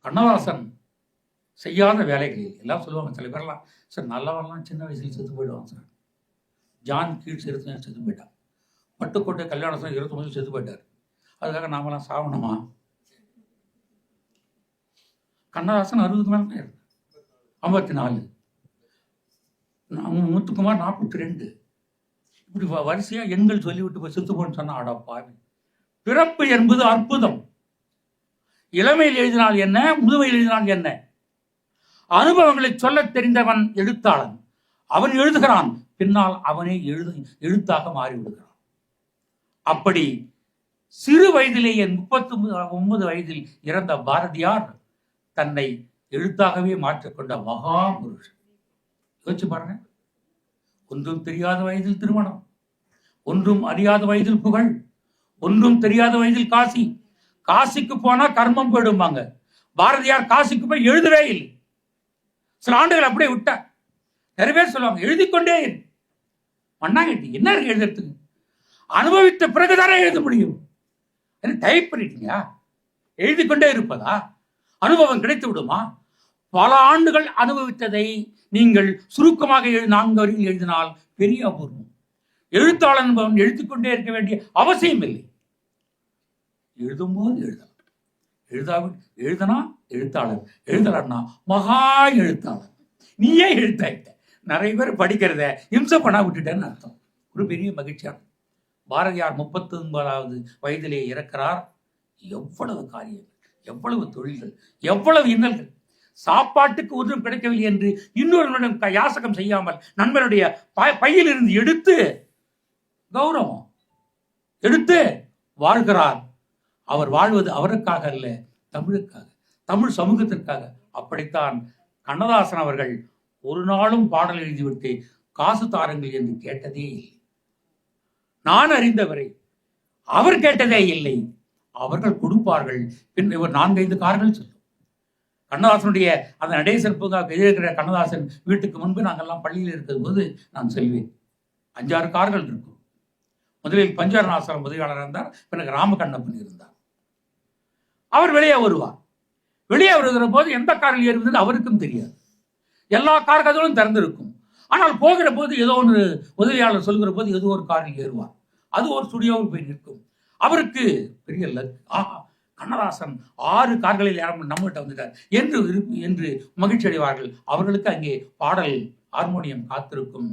கண்ணதாசன் செய்யாத வேலைகள். எல்லாம் சொல்லுவாங்க சில பேர்லாம் சார் நல்லவன்லாம் சின்ன வயசில் செத்து போயிடுவாங்க சார். ஜான் கீழ் செத்து செத்து போயிட்டான். பட்டுக்கோட்டை கல்யாணம் இருபத்தொம்பது செத்து போயிட்டார். அதுக்காக நாமெல்லாம் சாவணுமா? கண்ணதாசன் அறுபது மேலே ஐம்பத்தி நாலு. முத்துக்குமார் நாற்பத்தி ரெண்டு. இப்படி வ- வரிசையா எண்கள் சொல்லிவிட்டு போய் செத்து போன்னு சொன்னா அடா பாவி பிறப்பு என்பது அற்புதம். இளமையில் எழுதினால் என்ன முதுமையில் எழுதினால் என்ன? அனுபவங்களை சொல்லத் தெரிந்தவன் எழுத்தாளன். அவன் எழுதுகிறான் பின்னால் அவனே எழுது எழுத்தாக மாறிவிடுகிறான். அப்படி சிறு வயதிலேயே முப்பத்தி ஒன்பது வயதில் இறந்த பாரதியார் தன்னை எழுத்தாகவே மாற்றிக்கொண்ட மகா புருஷன் யோசிச்சு பாருங்க. ஒன்றும் தெரியாத வயதில் திருமணம் ஒன்றும் அறியாத வயதில் புகழ் ஒன்றும் தெரியாத வயதில் காசி காசிக்கு போனா கர்மம் போயிடும்பாங்க. பாரதியார் காசிக்கு போய் எழுதவே இல்லை. சில ஆண்டுகள் அப்படியே விட்ட. நிறைய பேர் சொல்லுவாங்க எழுதிக்கொண்டே இரு. மண்ணாங்கட்டி என்ன இருக்கு எழுதுறதுக்கு? அனுபவித்த பிறகுதானே எழுத முடியும். என்ன டைப் பண்ணிட்டீங்களா? எழுதிக்கொண்டே இருப்பதா? அனுபவம் கிடைத்து விடுமா? பல ஆண்டுகள் அனுபவித்ததை நீங்கள் சுருக்கமாக நான்கு வரியில் எழுதினால் பெரிய அபூர்வம். எழுத்தாளன் என்பவன் எழுதிக்கொண்டே இருக்க வேண்டிய அவசியம் இல்லை எழுதும்போது எழுதலாம். எழுதாவி எழுதனா எழுத்தாளர் எழுதலன்னா மகா எழுத்தாளர். நீயே எழுத்தாயிட்ட நிறைய பேர் படிக்கிறத இம்சை பண்ணா விட்டுட்டேன்னு அர்த்தம். ஒரு பெரிய மகிழ்ச்சியான பாரதியார் முப்பத்தி ஒன்பதாவது வயதிலே இறக்கிறார். எவ்வளவு காரியங்கள் எவ்வளவு தொழில்கள் எவ்வளவு இன்னல்கள். சாப்பாட்டுக்கு ஒன்றும் கிடைக்கவில்லை என்று இன்னொருவரிடம் யாசகம் செய்யாமல் நண்பனுடைய ப- பையிலிருந்து எடுத்து கௌரவம் எடுத்து வாழ்கிறார். அவர் வாழ்வது அவருக்காக அல்ல தமிழுக்காக. தமிழ் சமூகத்திற்காக. அப்படித்தான் கண்ணதாசன் அவர்கள் ஒரு நாளும் பாடல் எழுதிவிட்டு காசு தாருங்கள் என்று கேட்டதே இல்லை. நான் அறிந்தவரை அவர் கேட்டதே இல்லை. அவர்கள் கொடுப்பார்கள். பின் இவர் நான்கைந்து கார்கள் சொல்லும் கண்ணதாசனுடைய அந்த நடேசன் பூங்கா இருக்கிற கண்ணதாசன் வீட்டுக்கு முன்பு நாங்கெல்லாம் பள்ளியில் இருக்கிற போது நான் செல்வேன் அஞ்சாறு கார்கள் இருக்கும். முதலில் பஞ்சாரநாசனம் உதவியாளர் இருந்தார் பிறகு ராமகண்ணப்பன் இருந்தார். அவர் வெளியே வருவார். வெளியே வருகிற போது எந்த காரில் ஏறுவது அவருக்கும் தெரியாது. எல்லா கார் கதவுகளும் திறந்திருக்கும். ஆனால் போகிற போது ஏதோ ஒன்று உதவியாளர் சொல்கிற போது ஏதோ ஒரு காரில் ஏறுவார். அது ஒரு ஸ்டுடியோவில் போய் நிற்கும். அவருக்கு பெரிய லக் ஆஹா கண்ணதாசன் ஆறு கார்களில் ஏறாமல் நம்மகிட்ட வந்துட்டார் என்று என்று மகிழ்ச்சி அடைவார்கள். அவர்களுக்கு அங்கே பாடல் ஹார்மோனியம் காத்திருக்கும்.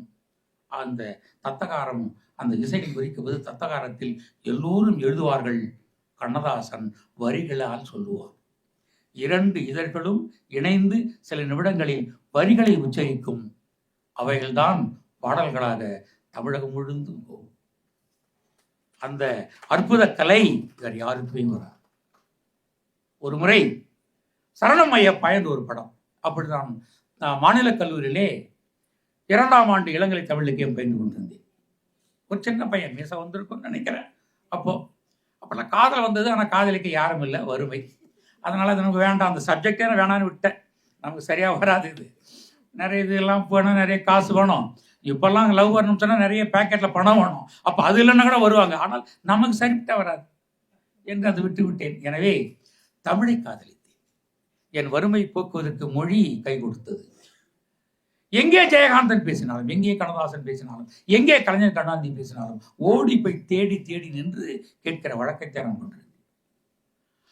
அந்த தத்தகாரம் அந்த இசையில் குறிக்கும் போது தத்தகாரத்தில் எல்லோரும் எழுதுவார்கள். கண்ணதாசன் வரிகளால் சொல்லுவார். இரண்டு இதழ்களும் இணைந்து சில நிமிடங்களில் வரிகளை உச்சரிக்கும். அவைகள்தான் பாடல்களாக தமிழகம் முழுந்தும் போகும். அந்த அற்புத கலை வேறு யாருக்குமே வராது. ஒரு முறை சரணமைய பயன் ஒரு படம். அப்படிதான் நான் மாநில கல்லூரியிலே இரண்டாம் ஆண்டு இளங்கலை தமிழுக்கே இலக்கியம் பயின்று கொண்டிருந்தேன். ஒரு சின்ன பையன் மீச வந்திருக்கும்னு நினைக்கிறேன். அப்போ அப்போல்லாம் காதல் வந்தது ஆனால் காதலிக்க யாரும் இல்லை வறுமை. அதனால் அது நமக்கு வேண்டாம். அந்த சப்ஜெக்டே வேணான்னு விட்டேன். நமக்கு சரியாக வராது இது. நிறைய இதெல்லாம் வேணும் நிறைய காசு வேணும். இப்போல்லாம் லவ் வரணும்னு சொன்னால் நிறைய பேக்கெட்டில் பணம் வேணும். அப்போ அது இல்லைன்னா கூட வருவாங்க. ஆனால் நமக்கு சரிப்பட்ட வராது. என்று அதை விட்டு விட்டேன்? எனவே தமிழை காதலித்தேன். என் வறுமை போக்குவதற்கு மொழி கை கொடுத்தது. எங்கே ஜெயகாந்தன் பேசினாலும் எங்கே கண்ணதாசன் பேசினாலும் எங்கே கலைஞர் கருணாநிதி பேசினாலும் ஓடி போய் தேடி தேடி நின்று கேட்கிற வழக்கத்தை நான்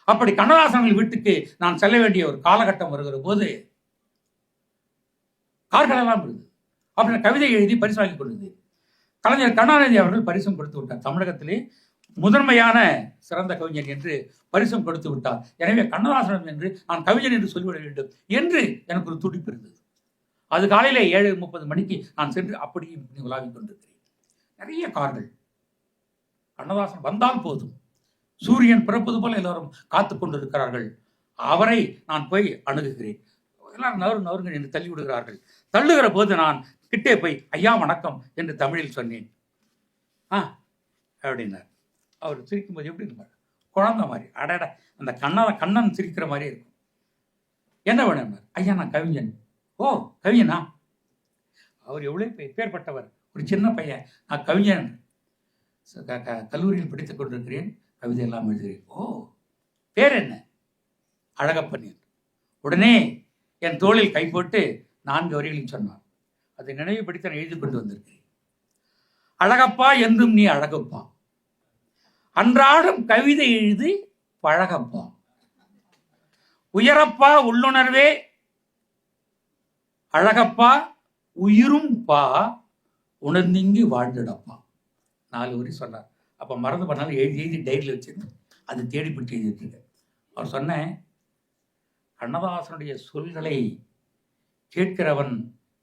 அப்படி கண்ணதாசன் வீட்டுக்கு நான் செல்ல வேண்டிய ஒரு காலகட்டம் வருகிற போது கார்களெல்லாம் இருந்தது அப்படி கவிதை எழுதி பரிசு வாங்கி கலைஞர் கருணாநிதி அவர்கள் பரிசும் கொடுத்து விட்டார். தமிழகத்திலே முதன்மையான சிறந்த கவிஞன் என்று பரிசும் கொடுத்து விட்டார். எனவே கண்ணதாசனம் என்று நான் கவிஞன் என்று சொல்லிவிட வேண்டும் என்று எனக்கு ஒரு துடிப்பு இருந்தது. அது காலையில் ஏழு முப்பது மணிக்கு நான் சென்று அப்படியே இப்படி உலாவிக் கொண்டிருக்கிறேன். நிறைய கார்கள். கண்ணதாசன் வந்தால் போதும். சூரியன் பிறப்பது போல எல்லாரும் காத்து கொண்டிருக்கிறார்கள். அவரை நான் போய் அணுகுகிறேன். எல்லாரும் நவரு நவருங்க என்று தள்ளி விடுகிறார்கள். தள்ளுகிற போது நான் கிட்டே போய் ஐயா வணக்கம் என்று தமிழில் சொன்னேன். ஆ அப்படின்னார். அவர் சிரிக்கும்போது எப்படி இருந்தார்? குழந்த மாதிரி. அடட அந்த கண்ணா கண்ணன் சிரிக்கிற மாதிரியே இருக்கும். என்ன வேணும்னார் ஐயா நான் கவிஞன். ஓ கவிஞனா? அவர் எவ்வளோ பே- பேர்பட்டவர். ஒரு சின்ன பையன். நான் கவிஞன். க- கல்லூரியில் படித்துக் கொண்டிருக்கிறேன். கவிதை எல்லாம் எழுதுகிறேன். ஓ பேர் என்ன? அழகப்பன் என்று. உடனே என் தோளில் கை போட்டு நான்கு வரிகளையும் சொன்னார். அதை நினைவுபடுத்தி நான் எழுதி கொண்டு வந்திருக்கிறேன். அழகப்பா என்றும் நீ அழகப்பா. அன்றாடம் கவிதை எழுதி பழகப்பா. உயரப்பா உள்ளுணர்வே அழகப்பா உயிரும் பா உணர்ந்திங்கு வாழ்ந்துடப்பா. நாலு வரி சொன்னார். அப்போ மறந்து பண்ணாலும் எழுதி எழுதி டைரியில் வச்சுருந்தேன். அது தேடிப்பட்டு எழுதிட்டுருக்கேன் அவர் சொன்னேன் கண்ணதாசனுடைய சொல்களை கேட்கிறவன்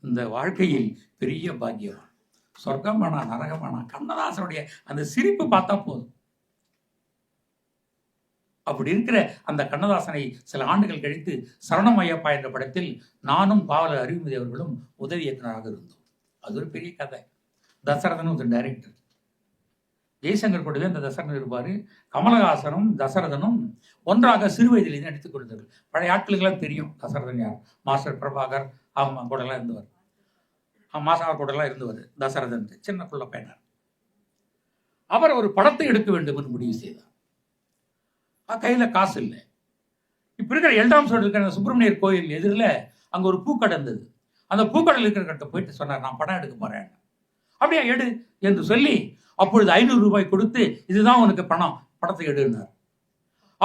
இந்த வாழ்க்கையில் பெரிய பாக்கியம் சொர்க்கமானா நரகமானா கண்ணதாசனுடைய அந்த சிரிப்பு பார்த்தா போதும். அப்படி இருக்கிற அந்த கண்ணதாசனை சில ஆண்டுகள் கழித்து சரணம் ஐயப்பா என்ற படத்தில் நானும் பாவலர் அறிவுமதி அவர்களும் உதவி இயக்குநராக இருந்தோம். அது ஒரு பெரிய கதை. தசரதன் ஒரு டைரக்டர் ஜெய்சங்கர் கூடவே அந்த தசரதன் இருப்பார். கமலஹாசனும் தசரதனும் ஒன்றாக சிறு வயதிலிருந்து நடித்துக் கொண்டார்கள் பழைய ஆட்களுக்கெல்லாம் தெரியும் தசரதன் யார். மாஸ்டர் பிரபாகர் அவங்க கூடலாம் இருந்தவர். மாசாவர் கூடலாம் இருந்தவர் தசரதன். சின்ன புள்ள பையனார். அவர் ஒரு படத்தை எடுக்க வேண்டும் என்று முடிவு செய்தார். கையில் காசு இல்லை. இப்போ இருக்கிற எல்டாம் சோடு இருக்கிற சுப்பிரமணியர் கோயில் எதிரில் அங்கே ஒரு பூக்கடை இருந்தது. அந்த பூக்கடையில் இருக்கிற போயிட்டு சொன்னார் நான் படம் எடுக்க போறேன். அப்படியே எடு என்று சொல்லி அப்பொழுது ஐநூறு ரூபாய் கொடுத்து இதுதான் உனக்கு பணம். படத்தை எடுனார்.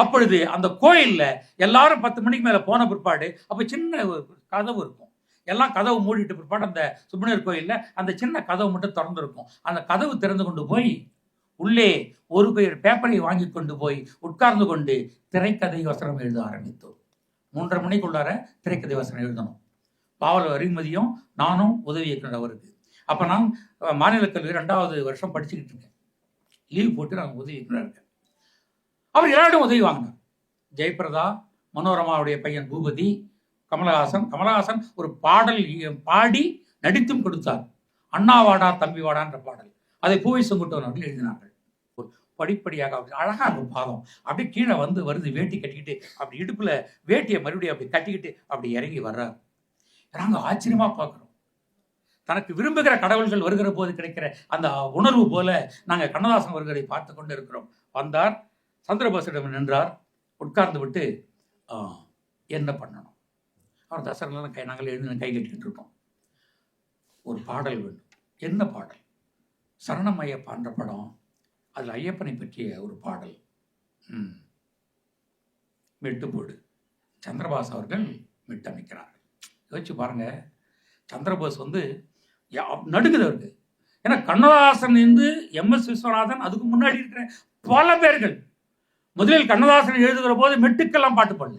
அப்பொழுது அந்த கோயிலில் எல்லாரும் பத்து மணிக்கு மேலே போன பிற்பாடு அப்போ சின்ன ஒரு கதவு இருக்கும். எல்லாம் கதவு மூடிட்டு பிற்பாடு அந்த சுப்பிரமணியர் கோயிலில் அந்த சின்ன கதவு மட்டும் திறந்துருக்கும். அந்த கதவு திறந்து கொண்டு போய் உள்ளே ஒரு பேர் பேப்பரை வாங்கி கொண்டு போய் உட்கார்ந்து கொண்டு திரைக்கதை வசனம் எழுத ஆரம்பித்தோம். மூன்றரை மணிக்குள்ளார திரைக்கதை வசனம் எழுதணும். பாவல் அறிமதியும் நானும் உதவி இயக்குனர் அவருக்கு. அப்போ நான் மாநில கல்வி ரெண்டாவது வருஷம் படிச்சுக்கிட்டு இருக்கேன். லீவ் போட்டு நான் உதவி இயக்குனர் இருக்கேன். அவர் எல்லாரும் உதவி வாங்கினார். ஜெயபிரதா மனோரமாவுடைய பையன் பூபதி கமலஹாசன் கமலஹாசன் ஒரு பாடல் பாடி நடித்தும் கொடுத்தார். அண்ணா வாடா தம்பி வாடான்ற பாடல். அதை பூவை செங்குட்டவன் அவர்கள் எழுதினார்கள். படிப்படியாக அப்படி அழகா இருக்கும் பாதம் அப்படியே கீழே வந்து வருது வேட்டி கட்டிக்கிட்டு அப்படி இடுப்புல வேட்டியை மறுபடியும் அப்படி கட்டிக்கிட்டு அப்படி இறங்கி வர்றார். நாங்கள் ஆச்சரியமா பார்க்குறோம். தனக்கு விரும்புகிற கடவுள்கள் வருகிற போது கிடைக்கிற அந்த உணர்வு போல நாங்கள் கண்ணதாசன் வருகிறதை பார்த்து கொண்டு இருக்கிறோம். வந்தார் சந்திரபாசிடம் நின்றார் உட்கார்ந்து விட்டு என்ன பண்ணணும்? அவர் தசரெல்லாம் கை நாங்கள் எழுந்து கை கட்டிக்கிட்டு இருக்கோம். ஒரு பாடல் வேண்டும். என்ன பாடல்? சரணம் ஐயப்பான்ற படம் அதில் ஐயப்பனை பற்றிய ஒரு பாடல். மெட்டுப்போடு. சந்திரபாஸ் அவர்கள் மிட்டமைக்கிறார்கள் யோசிச்சு பாருங்கள் சந்திரபோஸ் வந்து யா- நடுங்குது அவருக்கு. ஏன்னா கண்ணதாசன் இருந்து எம் எஸ் விஸ்வநாதன் அதுக்கு முன்னாடி இருக்கிற பல பேர்கள் முதலில் கண்ணதாசன் எழுதுகிற போது மெட்டுக்கெல்லாம் பாட்டு பாடல.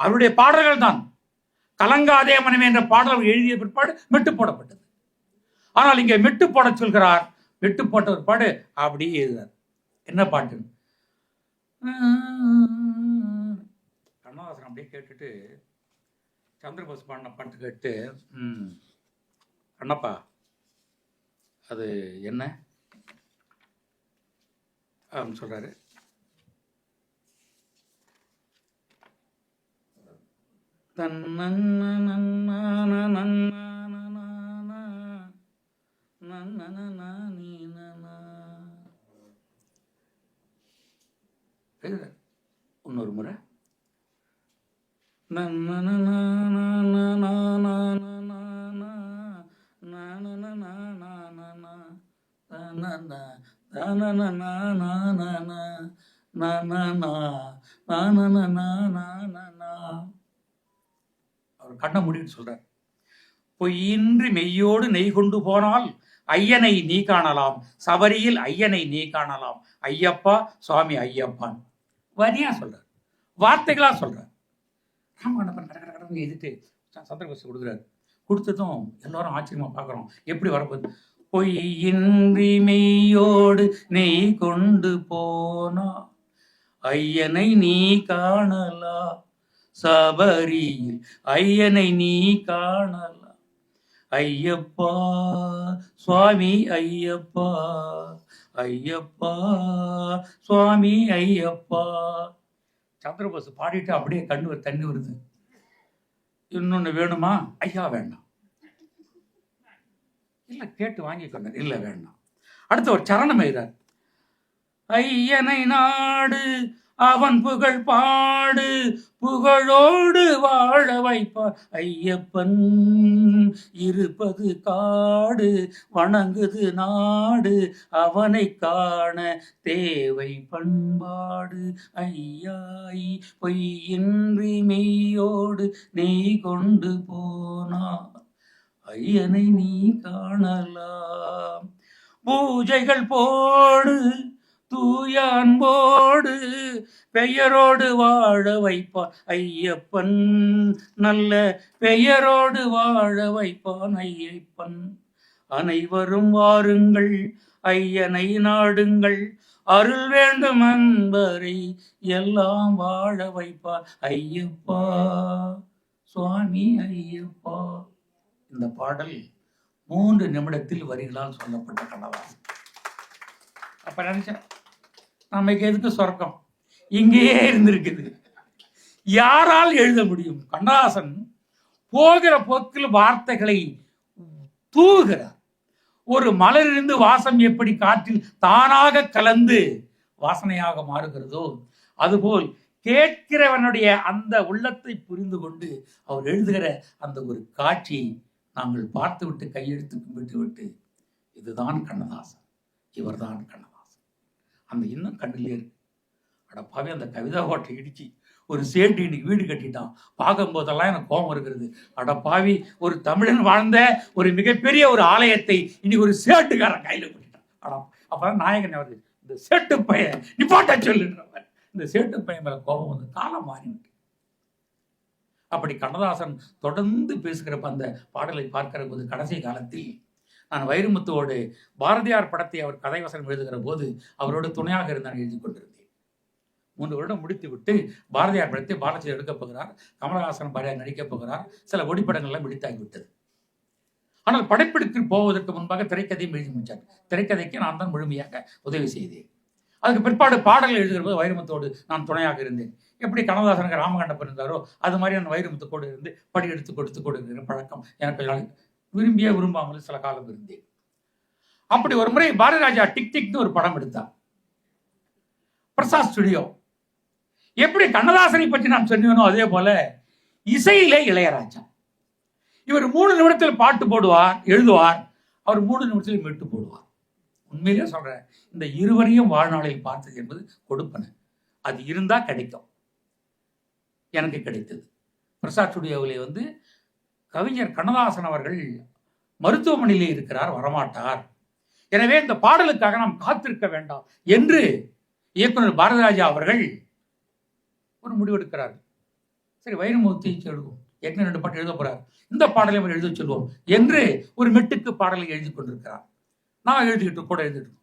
அவருடைய பாடல்கள் தான் கலங்காதே மனைவி என்ற பாடல் எழுதிய பிற்பாடு மெட்டு போடப்பட்டது. ஆனால் இங்கே மெட்டு போடச் சொல்கிறார் மெட்டு போட்ட ஒரு பாடு அப்படியே எழுதுறார். என்ன பாட்டு? கண்ணதாசன் அப்படியே கேட்டுட்டு சந்திரபோஸ் பாடின பாட்டு கேட்டு ம், கண்ணப்பா அது என்ன? அப்படின்னு சொல்றாரு. எழுதுறாரு. இன்னொரு முறை அவர் கண்ண முடின்னு சொல்றார் பொய்யின்றி மெய்யோடு நெய் கொண்டு போனால் ஐயனை நீ காணலாம். சபரியில் ஐயனை நீ காணலாம். ஐயப்பா சுவாமி ஐயப்பான். வரியா சொல்றார். வார்த்தைகளா சொல்றார். ராமகண்டப்பன் கட கட கடன்னு எழுதிட்டு கொடுக்குறாரு. கொடுத்ததும் எல்லாரும் ஆச்சரியமா பார்க்குறோம். எப்படி வரப்போகுது? பொய்யின்றி மெய்யோடு நெய் கொண்டு போனா ஐயனை நீ காணலா? சபரியில் ஐயனை நீ காணலா? ஐயப்பா சுவாமி ஐயப்பா ஐயப்பா சுவாமி ஐயப்பா. சந்திரபோஸ் பாடிட்டு அப்படியே கண்ணு தண்ணி வருது. இன்னொன்னு வேணுமா? ஐயா வேண்டாம். இல்லை கேட்டு வாங்கிக்கொண்டார் இல்ல வேண்டாம். அடுத்து ஒரு சரணம் எழுதார் ஐயனை நாடு அவன் புகழ் பாடு புகழோடு வாழ வைப்பார். ஐயப்பன் இருப்பது காடு வணங்குது நாடு அவனை காண தேவை பண்பாடு. ஐயாய் பொய்யின்றி மெய்யோடு நீ கொண்டு போனார் ஐயனை நீ காணலாம். பூஜைகள் போடு தூய அன்போடு பெயரோடு வாழ வைப்பான் ஐயப்பன். நல்ல பெயரோடு வாழ வைப்பான் ஐயப்பன். அனைவரும் வாருங்கள் ஐயனை நாடுங்கள். அருள் வேண்டும் அன்பரை எல்லாம் வாழ வைப்பார் ஐயப்பா சுவாமி ஐயப்பா. இந்த பாடல் மூன்று நிமிடத்தில் வரிகளால் சொல்லப்பட்ட கனவா அப்ப நினைச்சேன் நமக்கு எதுக்கு சொர்க்கம்? இங்கேயே இருந்திருக்குது. யாரால் எழுத முடியும்? கண்ணதாசன் போகிற போக்கில் வார்த்தைகளை தூவுகிறார். ஒரு மலரிலிருந்து வாசம் எப்படி காற்றில் தானாக கலந்து வாசனையாக மாறுகிறதோ அதுபோல் கேட்கிறவனுடைய அந்த உள்ளத்தை புரிந்து கொண்டு அவர் எழுதுகிற அந்த ஒரு காட்சியை நாங்கள் பார்த்துவிட்டு கையெழுத்து கும்பிட்டு விட்டு இதுதான் கண்ணதாசன். இவர்தான் கண்ணதாசன். அந்த இன்னும் கண்ணிலே இருக்கு. அடப்பாவே அந்த கவிதா கோட்டை இடிச்சு ஒரு சேட்டு இன்னைக்கு வீடு கட்டிட்டான். பார்க்கும்போதெல்லாம் எனக்கு கோபம் இருக்கிறது. அடப்பாவி ஒரு தமிழன் வாழ்ந்த ஒரு மிகப்பெரிய ஒரு ஆலயத்தை இன்னைக்கு ஒரு சேட்டுக்காரன் கையில் கொட்டிட்டான் அடா அப்பதான் நாயகன் வருது இந்த சேட்டு பையன் நிப்பாட்ட சொல்லுன்றவர் இந்த சேட்டு பையன் மேல கோபம் வந்து காலம் மாறிவிட்டு அப்படி கண்ணதாசன் தொடர்ந்து பேசுகிறப்ப அந்த பாடலை பார்க்கிற போது கடைசி காலத்தில் நான் வைரமுத்துவோடு பாரதியார் படத்தை அவர் கதைவசனம் எழுதுகிற போது அவரோடு துணையாக இருந்தான் எழுதி கொண்டிருந்தேன். மூன்று வருடம் முடித்து விட்டு பாரதியார் படத்தை பாலாஜி எடுக்கப் போகிறார் கமலஹாசன் பாரதியார் நடிக்கப் போகிறார் சில ஒடிப்படங்கள்லாம் விடுத்தாகிவிட்டது. ஆனால் படைப்பிடிக்கு போவதற்கு முன்பாக திரைக்கதையும் எழுதி முடித்தார். திரைக்கதைக்கு நான் தான் முழுமையாக உதவி செய்தேன். அதுக்கு பிற்பாடு பாடல்கள் எழுதுகிற போது வைரமுத்தோடு நான் துணையாக இருந்தேன். எப்படி கனதாசனுக்கு ராமகண்டப்பன் இருந்தாரோ அது மாதிரி நான் வைரமுத்துக்கோடு இருந்து படி எடுத்து கொடுத்து கொடுக்கிற பழக்கம் எனக்கு விரும்பிய விரும்பாமல் சில காலம் இருந்தேன். அப்படி ஒரு முறை பாரதிராஜா டிக் டிக்னு ஒரு படம் எடுத்தார். பிரசாத் ஸ்டுடியோ எப்படி கண்ணதாசனை பற்றி நாம் சொன்னோனோ அதே போல இசையிலே இளையராஜா. இவர் மூணு நிமிடத்தில் பாட்டு போடுவார் எழுதுவார் அவர் மூணு நிமிடத்தில் மெட்டு போடுவார். உண்மையிலேயே சொல்றேன் இந்த இருவரையும் வாழ்நாளில் பார்த்தது என்பது கொடுப்பன. அது இருந்தால் கிடைக்கும். எனக்கு கிடைத்தது. பிரசாத் ஸ்டுடியோவிலே வந்து கவிஞர் கண்ணதாசன் அவர்கள் மருத்துவமனையிலே இருக்கிறார் வரமாட்டார். எனவே இந்த பாடலுக்காக நாம் காத்திருக்க வேண்டாம் என்று இயக்குனர் பாரதிராஜா அவர்கள் ஒரு முடிவெடுக்கிறார் சரி வைரமூர்த்தி சொல்லுவோம். ஏற்கனவே ரெண்டு பாட்டு எழுத போறார். இந்த பாடலை அவர் எழுத சொல்லுவோம் என்று ஒரு மெட்டுக்கு பாடலை எழுதி கொண்டிருக்கிறார். நான் எழுதிக்கிட்டு கூட எழுதிட்டு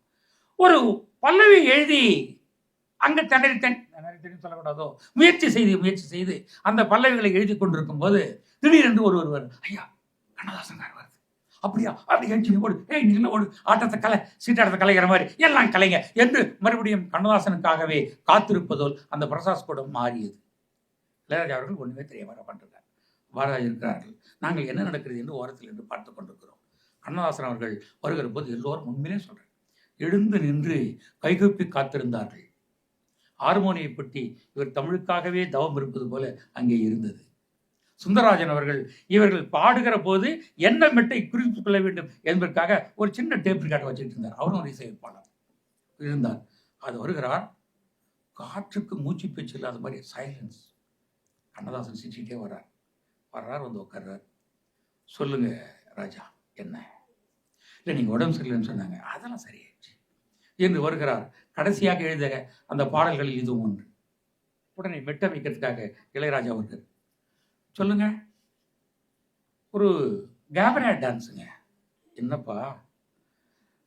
ஒரு பல்லவி எழுதி அங்க திணறி தன் திணறி சொல்லக்கூடாதோ? முயற்சி செய்து முயற்சி செய்து அந்த பல்லவிகளை எழுதி கொண்டிருக்கும் போது திடீரென்று ஒரு ஒருவர் ஐயா கண்ணதாசன் வருது. அப்படியா? அப்படி எழுச்சி ஓடு. ஏய் நீங்க ஓடு. ஆட்டத்தை கலை சீட்டாட்டத்தை கலைகிற மாதிரி. எல்லாம் கலைங்க என்று மறுபடியும் கண்ணதாசனுக்காகவே காத்திருப்பதோல் அந்த பிரசாஸ் கூட மாறியது. இளையராஜா அவர்கள் ஒண்ணுமே தெரிய வர பண்றார் பாரதி இருக்கிறார்கள். நாங்கள் என்ன நடக்கிறது என்று ஓரத்தில் என்று பார்த்து கொண்டிருக்கிறோம். கண்ணதாசன் அவர்கள் வருகிற போது எல்லோரும் உண்மையிலே சொல்றேன் எழுந்து நின்று கைகூப்பி காத்திருந்தார்கள். ஹார்மோனியை பற்றி இவர் தமிழுக்காகவே தவம் இருப்பது போல அங்கே இருந்தது. சுந்தரராஜன் அவர்கள் இவர்கள் பாடுகிற போது என்ன மெட்டை குறித்து கொள்ள வேண்டும் என்பதற்காக ஒரு சின்ன டேப் ரெக்கார்டை வச்சுட்டு இருந்தார். அவரும் ஒரு இசையமைப்பாளர். இருந்தார். அது வருகிறார். காற்றுக்கு மூச்சு பேச்சு இல்லாத மாதிரி சைலன்ஸ் கண்ணதாசன் சிரிச்சுட்டே வர்றார். வர்றார் வந்து உட்கார்றார். சொல்லுங்க ராஜா என்ன? இல்லை நீங்கள் உடம்பு சரியில்லைன்னு சொன்னாங்க. அதெல்லாம் சரியாயிடுச்சு. என்று வருகிறார். கடைசியாக எழுத அந்த பாடல்களில் இதுவும் ஒன்று. உடனே மெட்ட வைக்கிறதுக்காக இளையராஜா அவர்கள் சொல்லுங்க ஒரு கேபரா டான்ஸுங்க. என்னப்பா?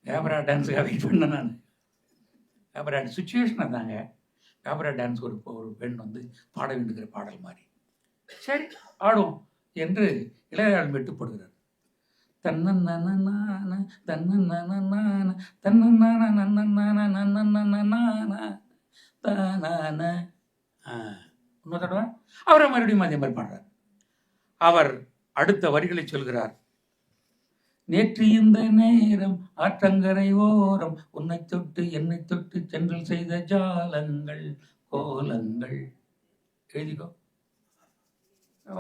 கேபரா டான்ஸுக்காக வெயிட் பண்ண நான். கேபரா சுச்சுவேஷனை தாங்க கேபரா டான்ஸ் ஒரு ஒரு பெண் வந்து பாட வேண்டுகிற பாடல் மாதிரி. சரி ஆடும் என்று இளையராஜன் வெட்டுப்படுகிறார். தன்னன்னான தன்னன்னான தன்னன்னான தானான. இன்னொரு தடவை. அவரை மறுபடியும் அதே மாதிரி பண்ணுறார் அவர் அடுத்த வரிகளை சொல்கிறார். நேற்று இந்த நேரம் ஆற்றங்கரை ஓரம் உன்னை தொட்டு என்னை தொட்டு சென்றல் செய்த ஜாலங்கள் கோலங்கள். எழுதிக்கோ.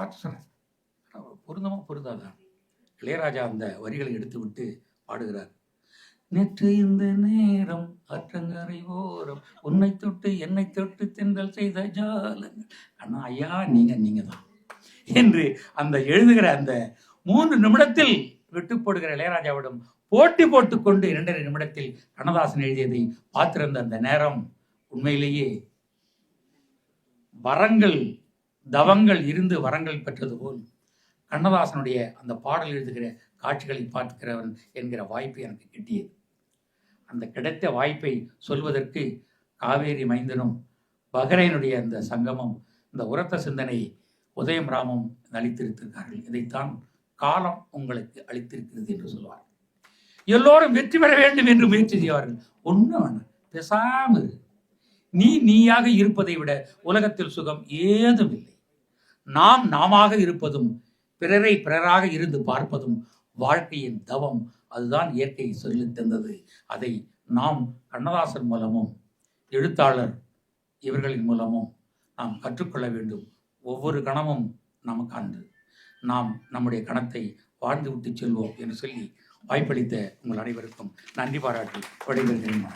சொன்னேன் பொருந்தமா பொருந்தாதான் இளையராஜா அந்த வரிகளை எடுத்துவிட்டு பாடுகிறார். நேற்று இந்த நேரம் ஆற்றங்கரை ஓரம் உன்னை தொட்டு என்னை தொட்டு தென்றல் செய்த ஜாலங்கள். அண்ணா ஐயா நீங்க நீங்க தான். என்று அந்த எழுதுகிற அந்த மூன்று நிமிடத்தில் விட்டுப்போடுகிற இளையராஜாவிடம் போட்டி போட்டுக்கொண்டு இரண்டரை நிமிடத்தில் கண்ணதாசன் எழுதியதை பார்த்திருந்த அந்த நேரம் உண்மையிலேயே வரங்கள் தவங்கள் இருந்து வரங்கள் பெற்றது போல். கண்ணதாசனுடைய அந்த பாடல் எழுதுகிற காட்சிகளை பார்க்கிறவன் என்கிற வாய்ப்பு எனக்கு கிட்டியது. அந்த கிடைத்த வாய்ப்பை சொல்வதற்கு காவேரி மைந்தனும் பஹ்ரைனுடைய அந்த சங்கமம் இந்த உரத்த சிந்தனை உதயம் ராமும் அளித்திருக்கிறார்கள். இதைத்தான் காலம் உங்களுக்கு அளித்திருக்கிறது என்று சொல்வார் எல்லோரும் வெற்றி பெற வேண்டும் என்று முயற்சி செய்வார்கள். ஒன்றும் வேணாம். பெசாமல் நீ நீயாக இருப்பதை விட உலகத்தில் சுகம் ஏதும் இல்லை நாம் நாமாக இருப்பதும் பிறரை பிறராக இருந்து பார்ப்பதும் வாழ்க்கையின் தவம். அதுதான் இயற்கை சொல்லித் தந்தது. அதை நாம் கண்ணதாசன் மூலமும் எழுத்தாளர் இவர்களின் மூலமும் நாம் கற்றுக்கொள்ள வேண்டும். ஒவ்வொரு கணமும் நமக்கு அன்று. நாம் நம்முடைய கணத்தை வாழ்ந்து விட்டு செல்வோம் என்று சொல்லி வாய்ப்பளித்த உங்கள் அனைவருக்கும் நன்றி பாராட்டி விடைபெறுகிறேன்.